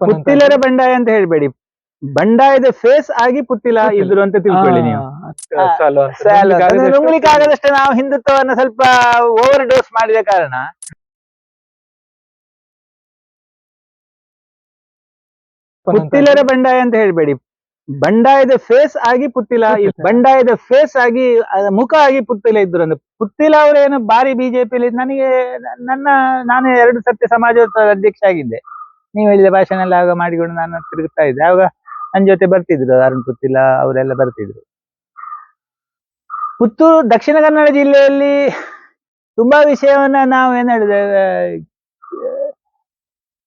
ಪುತ್ತಿಲರ ಬಂಡಾಯ ಅಂತ ಹೇಳ್ಬೇಡಿ. ಬಂಡಾಯದ ಫೇಸ್ ಆಗಿ ಪುತ್ತಿಲ. ಇದ್ರು ಅಂತ ತಿಳ್ಕೊಳ್ಳಿ ನೀವು. ನುಂಗ್ಲಿಕ್ಕೆ ಆಗದಷ್ಟೇ ನಾವು ಹಿಂದುತ್ವವನ್ನು ಸ್ವಲ್ಪ ಓವರ್ ಡೋಸ್ ಮಾಡಿದ ಕಾರಣ. ಪುತ್ತಿಲರ ಬಂಡಾಯ ಅಂತ ಹೇಳ್ಬೇಡಿ. ಬಂಡಾಯದ ಫೇಸ್ ಆಗಿ ಪುತ್ತಿಲ ಪುತ್ತಿಲ. ಬಂಡಾಯದ ಫೇಸ್ ಆಗಿ ಮುಖ ಆಗಿ ಪುತ್ತಿಲ ಇದ್ರು ಅಂದ್ರೆ ಪುತ್ತಿಲ ಅವರೇನು ಬಾರಿ ಬಿಜೆಪಿಲಿ ನನಗೆ ನನ್ನ ನಾನು ಎರಡು ಸತ್ಯ ಸಮಾಜೋತ್ಸವ ಅಧ್ಯಕ್ಷ ಆಗಿದ್ದೆ. ನೀವು ಹೇಳಿದ ಭಾಷಣ ಎಲ್ಲ ಆಗ ಮಾಡಿಕೊಂಡು ನಾನು ತಿರುಗುತ್ತಾ ಇದ್ದೆ. ಆವಾಗ ನನ್ನ ಜೊತೆ ಬರ್ತಿದ್ರು ಅರುಣ್ ಪುತ್ತಿಲ ಅವರೆಲ್ಲ ಬರ್ತಿದ್ರು. ಪುತ್ತೂರು ದಕ್ಷಿಣ ಕನ್ನಡ ಜಿಲ್ಲೆಯಲ್ಲಿ ತುಂಬಾ ವಿಷಯವನ್ನ ನಾವು ಏನ್ ಹೇಳಿದೆ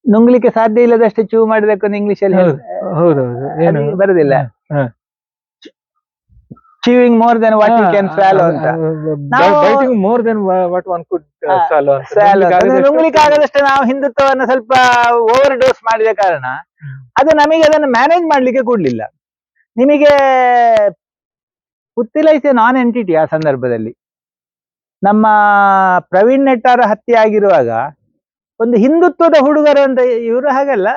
ನುಂಗ್ಲಿಕ್ಕೆ ಸಾಧ್ಯ ಇಲ್ಲದಷ್ಟು ಚೂ ಮಾಡಿದಕ್ಕೊಂದು ಇಂಗ್ಲಿಷ್ ಅಲ್ಲಿ ಬರುದಿಲ್ಲ. Chewing more than what you can swallow ಅಂತ. Biting more than what one could swallow swallow ನುಂಗ್ಲಿಕ್ಕೆ ಆಗದಷ್ಟು ನಾವು ಹಿಂದುತ್ವವನ್ನು ಸ್ವಲ್ಪ ಓವರ್ ಡೋಸ್ ಮಾಡಿದ ಕಾರಣ ಅದು ನಮಗೆ ಅದನ್ನು ಮ್ಯಾನೇಜ್ ಮಾಡ್ಲಿಕ್ಕೆ ಕೊಡ್ಲಿಲ್ಲ. ನಿಮಗೆ Puthila is a non entity ಆ ಸಂದರ್ಭದಲ್ಲಿ. ನಮ್ಮ ಪ್ರವೀಣ್ ನೆಟ್ಟಾರ ಹತ್ಯೆ ಆಗಿರುವಾಗ ಒಂದು ಹಿಂದುತ್ವದ ಹುಡುಗರು ಅಂತ ಇವರು ಹಾಗಲ್ಲ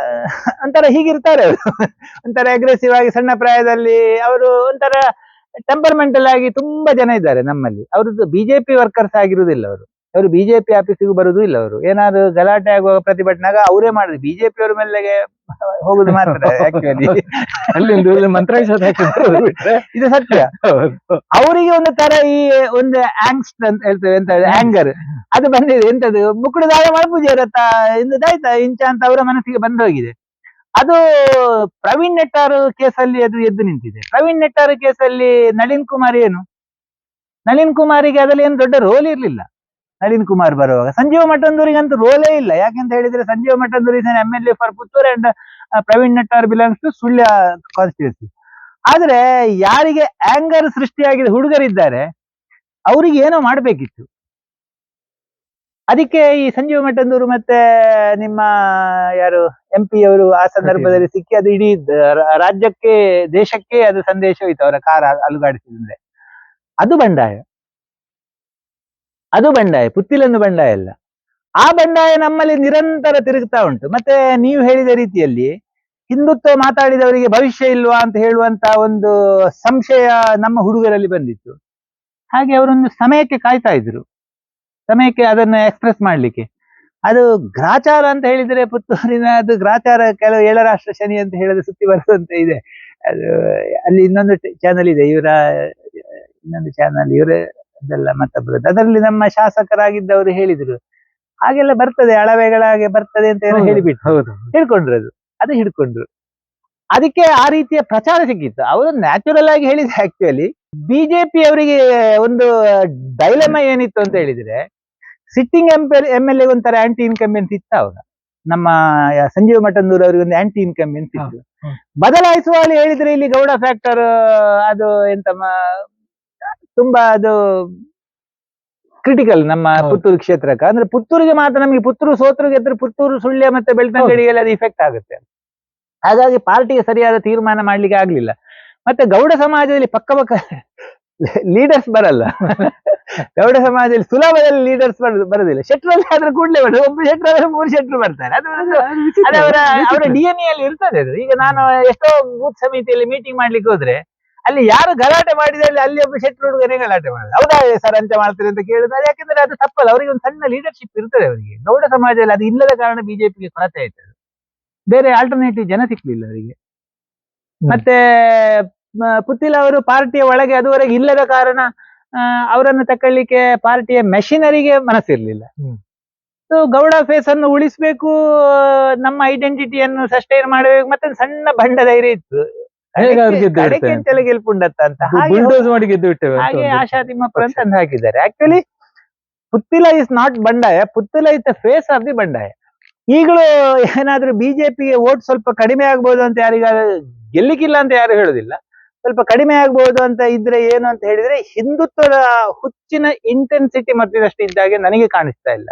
ಒಂಥರ ಹೀಗಿರ್ತಾರೆ ಅವರು. ಒಂಥರ ಅಗ್ರೆಸಿವ್ ಆಗಿ ಸಣ್ಣ ಪ್ರಾಯದಲ್ಲಿ ಅವರು ಒಂಥರ ಟೆಂಪರ್ಮೆಂಟಲ್ ಆಗಿ ತುಂಬಾ ಜನ ಇದ್ದಾರೆ ನಮ್ಮಲ್ಲಿ. ಅವ್ರದ್ದು ಬಿಜೆಪಿ ವರ್ಕರ್ಸ್ ಆಗಿರುವುದಿಲ್ಲ ಅವರು. ಅವರು ಬಿಜೆಪಿ ಆಫೀಸಿಗೂ ಬರುದು ಇಲ್ಲ ಅವರು. ಏನಾದ್ರು ಗಲಾಟೆ ಆಗುವಾಗ ಪ್ರತಿಭಟನಾಗ ಅವರೇ ಮಾಡಿದ್ರು ಬಿಜೆಪಿ ಅವ್ರ ಮೇಲೆಗೆ ಹೋಗುದು ಮಾತ್ರ ಆಕ್ಚುಲಿ ಇದು ಸತ್ಯ. ಅವರಿಗೆ ಒಂದು ತರ ಈ ಒಂದು ಆಂಗ್ಸ್ಟ್ ಅಂತ ಹೇಳ್ತೇವೆ ಎಂತ ಆಂಗರ್ ಅದು ಬಂದಿದೆ. ಎಂತದ್ದು ಎಂತದು ದಾಯ ಮಳಪೂಜೆ ಇರತ್ತ ಇಂದಾಯ್ತಾ? ಇಂಚ ಅಂತ ಅವರ ಮನಸ್ಸಿಗೆ ಬಂದು ಹೋಗಿದೆ. ಅದು ಪ್ರವೀಣ್ ನೆಟ್ಟಾರು ಕೇಸಲ್ಲಿ ಅದು ಎದ್ದು ನಿಂತಿದೆ. ಪ್ರವೀಣ್ ನೆಟ್ಟಾರು ಕೇಸಲ್ಲಿ ನಳಿನ್ ಕುಮಾರ್ ಏನು? ನಳಿನ್ ಕುಮಾರಿಗೆ ಅದರಲ್ಲಿ ಏನು ದೊಡ್ಡ ರೋಲ್ ಇರ್ಲಿಲ್ಲ. ನಳಿನ್ ಕುಮಾರ್ ಬರುವಾಗ. ಸಂಜೀವ ಮಠಂದೂರಿಗಂತೂ ರೋಲೇ ಇಲ್ಲ. ಯಾಕೆಂತ ಹೇಳಿದ್ರೆ Sanjeeva Mathandur M L A for Puttur and Praveen Nettar belongs to Sullia constituency ಆದ್ರೆ ಯಾರಿಗೆ ಆಂಗರ್ ಸೃಷ್ಟಿಯಾಗಿದ ಹುಡುಗರಿದ್ದಾರೆ, ಅವರಿಗೆ ಏನೋ ಮಾಡ್ಬೇಕಿತ್ತು. ಅದಕ್ಕೆ ಈ ಸಂಜೀವ ಮಠಂದೂರು ಮತ್ತೆ ನಿಮ್ಮ ಯಾರು ಎಂ ಪಿ ಅವರು ಆ ಸಂದರ್ಭದಲ್ಲಿ ಸಿಕ್ಕಿ ಅದು ಇಡೀ ರಾಜ್ಯಕ್ಕೆ, ದೇಶಕ್ಕೆ ಅದು ಸಂದೇಶ ಹೋಯ್ತು. ಅವರ ಕಾರ ಅಲುಗಾಡಿಸಿದ್ರೆ ಅದು ಬಂಡಾಯ. ಅದು ಬಂಡಾಯ. ಪುತ್ತಿಲನ್ನು ಬಂಡಾಯ ಅಲ್ಲ. ಆ ಬಂಡಾಯ ನಮ್ಮಲ್ಲಿ ನಿರಂತರ ತಿರುಗ್ತಾ ಉಂಟು. ಮತ್ತೆ ನೀವು ಹೇಳಿದ ರೀತಿಯಲ್ಲಿ ಹಿಂದುತ್ವ ಮಾತಾಡಿದವರಿಗೆ ಭವಿಷ್ಯ ಇಲ್ವಾ ಅಂತ ಹೇಳುವಂತ ಒಂದು ಸಂಶಯ ನಮ್ಮ ಹುಡುಗರಲ್ಲಿ ಬಂದಿತ್ತು. ಹಾಗೆ ಅವರೊಂದು ಸಮಯಕ್ಕೆ ಕಾಯ್ತಾ ಇದ್ರು. ಸಮಯಕ್ಕೆ ಅದನ್ನ ಎಕ್ಸ್ಪ್ರೆಸ್ ಮಾಡ್ಲಿಕ್ಕೆ. ಅದು ಗ್ರಾಚಾರ ಅಂತ ಹೇಳಿದ್ರೆ ಪುತ್ತೂರಿನ ಅದು ಗ್ರಾಚಾರ ಕೆಲವು ಏಳರಾಷ್ಟ್ರ ಶನಿ ಅಂತ ಹೇಳಿದ್ರೆ ಸುತ್ತಿ ಬರುವಂತ ಇದೆ. ಅದು ಅಲ್ಲಿ ಇನ್ನೊಂದು ಚಾನಲ್ ಇದೆ ಇವರ ಇನ್ನೊಂದು ಚಾನಲ್ ಇವರೇ ಅದೆಲ್ಲ ಮತ್ತೊಬ್ಬರು ಅದರಲ್ಲಿ ನಮ್ಮ ಶಾಸಕರಾಗಿದ್ದವರು ಹೇಳಿದ್ರು. ಹಾಗೆಲ್ಲ ಬರ್ತದೆ ಅಳವೆಗಳಾಗೆ ಬರ್ತದೆ ಅಂತ ಏನೋ ಹೇಳಿಬಿಟ್ಟು. ಹೌದು. ಹಿಡ್ಕೊಂಡ್ರು ಅದು ಅದು ಹಿಡ್ಕೊಂಡ್ರು. ಅದಕ್ಕೆ ಆ ರೀತಿಯ ಪ್ರಚಾರ ಸಿಕ್ಕಿತ್ತು. ಅವರು ನ್ಯಾಚುರಲ್ ಆಗಿ ಹೇಳಿದ್ರು ಆಕ್ಚುಲಿ ಬಿಜೆಪಿ ಅವರಿಗೆ ಒಂದು ಡೈಲಮ ಏನಿತ್ತು ಅಂತ ಹೇಳಿದ್ರೆ sitting M M L A ಒಂಥರ ಆಂಟಿ ಇನ್ಕಂಬೆನ್ಸ್ ಇತ್ತು ಅವಾಗ ನಮ್ಮ ಸಂಜೀವ ಮಠಂದೂರ್ ಅವ್ರಿಗೆ ಒಂದು ಆಂಟಿ ಇನ್ಕಂಬೆನ್ಸ್ ಇತ್ತು. ಬದಲಾಯಿಸುವ ಅಲ್ಲಿ ಹೇಳಿದ್ರೆ ಇಲ್ಲಿ ಗೌಡ ಫ್ಯಾಕ್ಟರ್ ಅದು ಎಂತ ತುಂಬಾ ಅದು ಕ್ರಿಟಿಕಲ್ ನಮ್ಮ. ಪುತ್ತೂರು ಕ್ಷೇತ್ರಕ್ಕೆ. ಅಂದ್ರೆ ಪುತ್ತೂರಿಗೆ ಮಾತ್ರ ನಮಗೆ ಪುತ್ತೂರು ಸೋತ್ರು ಗೆದ್ರೆ ಪುತ್ತೂರು ಸುಳ್ಯ ಮತ್ತೆ ಬೆಳ್ತಂಗಡಿಯಲ್ಲಿ ಅದು ಇಫೆಕ್ಟ್ ಆಗುತ್ತೆ. ಹಾಗಾಗಿ ಪಾರ್ಟಿಗೆ ಸರಿಯಾದ ತೀರ್ಮಾನ ಮಾಡ್ಲಿಕ್ಕೆ ಆಗ್ಲಿಲ್ಲ. ಮತ್ತೆ ಗೌಡ ಸಮಾಜದಲ್ಲಿ ಪಕ್ಕ ಪಕ್ಕ ಲೀಡರ್ಸ್ ಬರಲ್ಲ. ಗೌಡ ಸಮಾಜದಲ್ಲಿ ಸುಲಭದಲ್ಲಿ ಲೀಡರ್ಸ್ ಬರುದಿಲ್ಲ. ಶೆಟ್ರಲ್ಲಿ ಆದ್ರೆ ಕೂಡಲೇ ಬರೋದು. ಒಬ್ಬ ಶೆಟ್ರು ಆದ್ರೆ ಮೂರು ಶೆಟ್ರು ಬರ್ತಾರೆ. ಅದು ಅದು ಅವರ ಅವರ ಡಿ ಎನ್ ಅಲ್ಲಿ ಇರ್ತದೆ ಅದು. ಈಗ ನಾನು ಎಷ್ಟೋ ಬೂತ್ ಸಮಿತಿಯಲ್ಲಿ ಮೀಟಿಂಗ್ ಮಾಡ್ಲಿಕ್ಕೆ ಹೋದ್ರೆ ಅಲ್ಲಿ ಯಾರು ಗಲಾಟೆ ಮಾಡಿದಲ್ಲಿ ಅಲ್ಲಿ ಒಬ್ಬ ಶೆಟ್ರು ಹುಡುಗನೇ ಗಲಾಟೆ ಮಾಡುದು. ಹೌದಾ ಸರ್ ಅಂತ ಮಾಡ್ತಾರೆ ಅಂತ ಕೇಳಿದ್ರೆ ಯಾಕಂದ್ರೆ ಅದು ತಪ್ಪಲ್ಲ. ಅವರಿಗೆ ಒಂದು ಸಣ್ಣ ಲೀಡರ್ಶಿಪ್ ಇರ್ತದೆ ಅವರಿಗೆ. ಗೌಡ ಸಮಾಜದಲ್ಲಿ ಅದು ಇಲ್ಲದ ಕಾರಣ ಬಿಜೆಪಿಗೆ ಕೊರತೆ ಆಯ್ತದೆ. ಬೇರೆ ಆಲ್ಟರ್ನೇಟಿವ್ ಜನ ಸಿಕ್ಲಿಲ್ಲ ಅವರಿಗೆ. ಮತ್ತೆ ಪುತ್ತಿಲ ಅವರು ಪಾರ್ಟಿಯ ಒಳಗೆ ಅದುವರೆಗೆ ಇಲ್ಲದ ಕಾರಣ ಅವರನ್ನು ತಕೊಳ್ಳಿಕ್ಕೆ ಪಾರ್ಟಿಯ ಮೆಷಿನರಿಗೆ ಮನಸ್ಸಿರ್ಲಿಲ್ಲ. ಸೊ ಗೌಡ ಫೇಸ್ ಅನ್ನು ಉಳಿಸ್ಬೇಕು ನಮ್ಮ ಐಡೆಂಟಿಟಿಯನ್ನು ಸಸ್ಟೈನ್ ಮಾಡಬೇಕು ಮತ್ತೆ ಸಣ್ಣ ಬಂಡ ಧೈರ್ಯ ಇತ್ತು. ಗೆಲ್ಪುಂಡತ್ತ ಅಂತ. ಹಾಗೆ ಆಶಾ ತಿಮ್ಮಪ್ಪ ಅಂತ ಅಂದು ಹಾಕಿದ್ದಾರೆ. ಆಕ್ಚುಲಿ ಪುತ್ತಿಲ ಇಸ್ ನಾಟ್ ಬಂಡಾಯ Puthila is the face of the ಬಂಡಾಯ. ಈಗಲೂ ಏನಾದ್ರೂ ಬಿಜೆಪಿಗೆ ವೋಟ್ ಸ್ವಲ್ಪ ಕಡಿಮೆ ಆಗ್ಬೋದು ಅಂತ ಯಾರಿಗಾದ್ರೂ ಗೆಲ್ಲಿಕ್ಕಿಲ್ಲ ಅಂತ ಯಾರು ಹೇಳುದಿಲ್ಲ. ಸ್ವಲ್ಪ ಕಡಿಮೆ ಆಗ್ಬಹುದು ಅಂತ ಇದ್ರೆ ಏನು ಅಂತ ಹೇಳಿದ್ರೆ ಹಿಂದುತ್ವದ ಹುಚ್ಚಿನ ಇಂಟೆನ್ಸಿಟಿ ಮತ್ತಿದಷ್ಟು ಇದ್ದಾಗೆ ನನಗೆ ಕಾಣಿಸ್ತಾ ಇಲ್ಲ.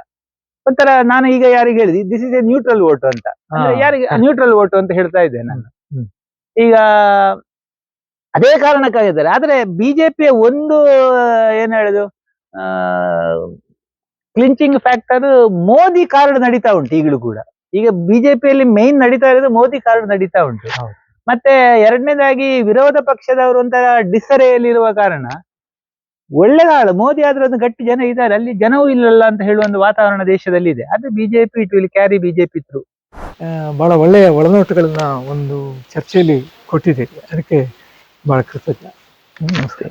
ಒಂಥರ ನಾನು ಈಗ ಯಾರಿಗೆ ಹೇಳಿದೆ this is a neutral vote ಅಂತ. ಯಾರಿಗೆ ನ್ಯೂಟ್ರಲ್ ವೋಟ್ ಅಂತ ಹೇಳ್ತಾ ಇದ್ದೆ ನಾನು. ಈಗ ಅದೇ ಕಾರಣಕ್ಕಾಗಿದ್ದಾರೆ. ಆದ್ರೆ ಬಿಜೆಪಿಯ ಒಂದು ಏನ್ ಹೇಳುದು ಕ್ಲಿಂಚಿಂಗ್ ಫ್ಯಾಕ್ಟರ್ ಮೋದಿ ಕಾರ್ಡ್ ನಡೀತಾ ಉಂಟು ಈಗಲೂ ಕೂಡ. ಈಗ ಬಿಜೆಪಿಯಲ್ಲಿ ಮೇನ್ ನಡೀತಾ ಇರೋದು ಮೋದಿ ಕಾರ್ಡ್ ನಡೀತಾ ಉಂಟು. ಮತ್ತೆ ಎರಡನೇದಾಗಿ ವಿರೋಧ ಪಕ್ಷದವರು ಒಂಥರ ಡಿಸರೆಯಲ್ಲಿರುವ ಕಾರಣ ಒಳ್ಳೆದಾಳು ಮೋದಿ ಆದ್ರೆ ಒಂದು ಗಟ್ಟಿ ಜನ ಇದ್ದಾರೆ ಅಲ್ಲಿ ಜನವೂ ಇಲ್ಲಲ್ಲ ಅಂತ ಹೇಳುವ ಒಂದು ವಾತಾವರಣ ದೇಶದಲ್ಲಿ ಇದೆ ಅದು BJP it will carry BJP ಆ, ಬಹಳ ಒಳ್ಳೆಯ ಒಳನೋಟಗಳನ್ನ ಒಂದು ಚರ್ಚೆಯಲ್ಲಿ ಕೊಟ್ಟಿದ್ದೀರಿ ಅದಕ್ಕೆ ಬಹಳ ಕೃತಜ್ಞ. ನಮಸ್ಕಾರ.